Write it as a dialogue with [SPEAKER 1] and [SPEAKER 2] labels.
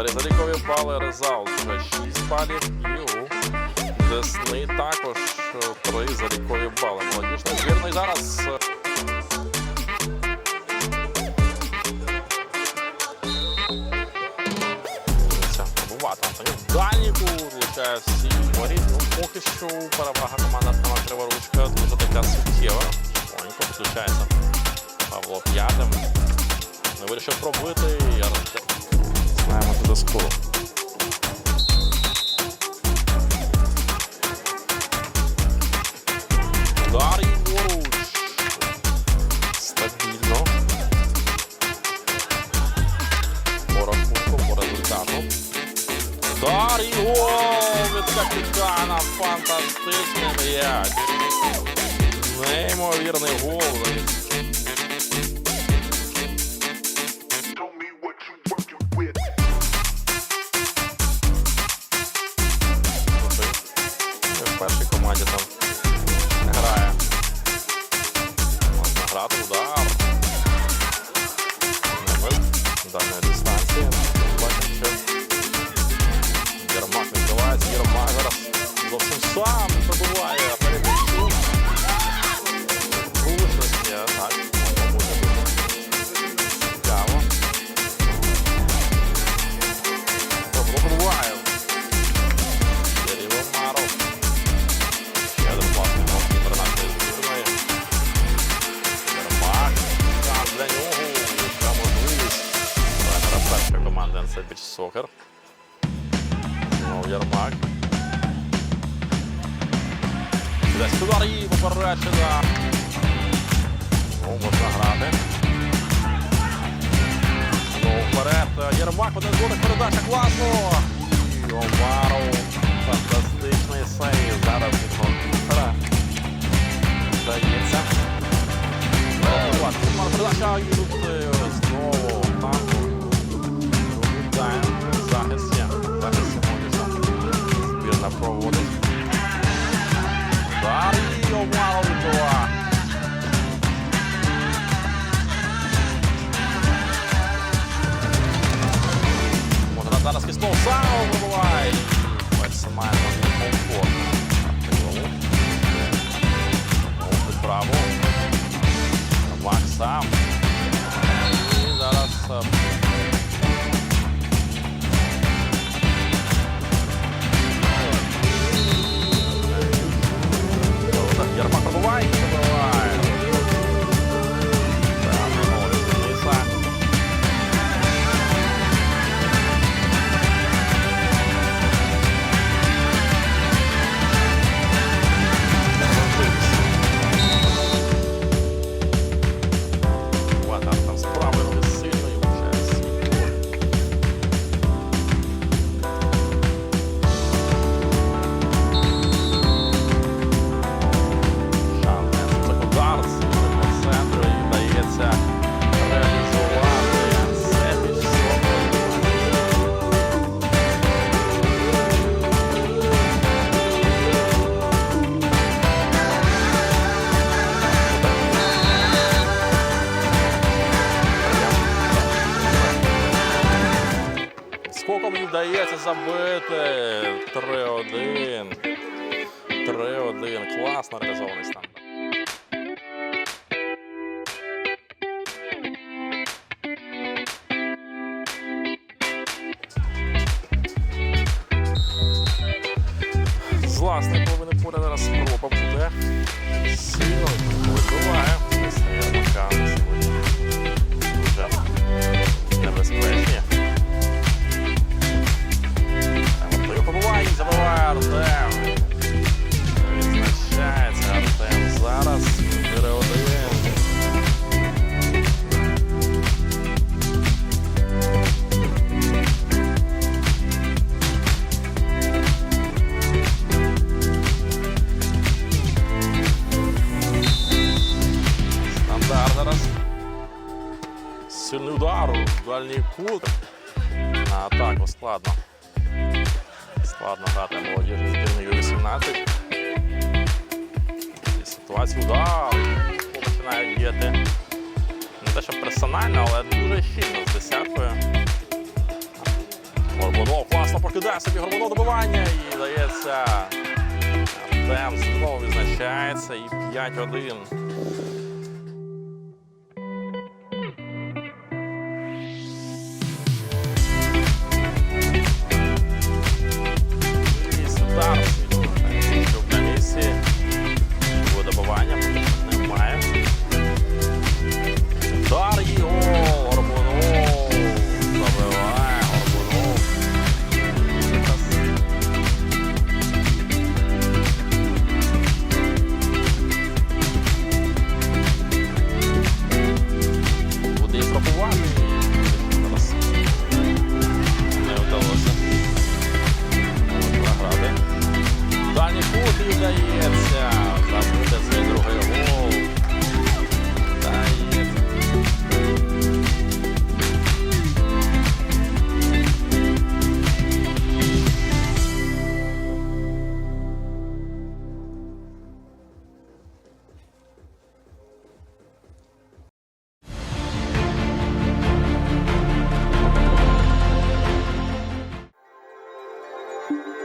[SPEAKER 1] Три бали резалт вже 6 балів. І Десни також е, три залікові бали. Молодіжний збірний зараз. е, дальній кут влучає всі воріт. Ну, поки що перевага команди Артема Криворучка дуже така суттєва. Тихонько підключається Павло П'ятим. Не вирішив пробити. Скору. Удар і поруч. Стабільно. По рахунку, по результату. Удар. Неймовірний гол. NC Beach Soccer. Знову Єрмак. Десь удар і поперечина. Знову можна грати. Знову вперед. Єрмак, один з водних передача. Класно. І Омаров. Фантастичний сейв. Зараз від голкіпера. Здається. Передача. for Скоком їй вдається забити 3-1. 3-1. Класно реалізований стандарт. З власної половини поля зараз спроба буде. Сильно вибиває. Зараз. Сильний удар у дальній кут. На атаку складно. Складно грати молодіжній збірної 18 І ситуацію удар. Починає діяти. Не те, що персонально, але дуже щільно з десяткою. Горбунов класно покидає собі Горбунов добивання і дається. Артем знову відзначається і 5-1. Da IFCA, da Bundesliga do Rio Da thank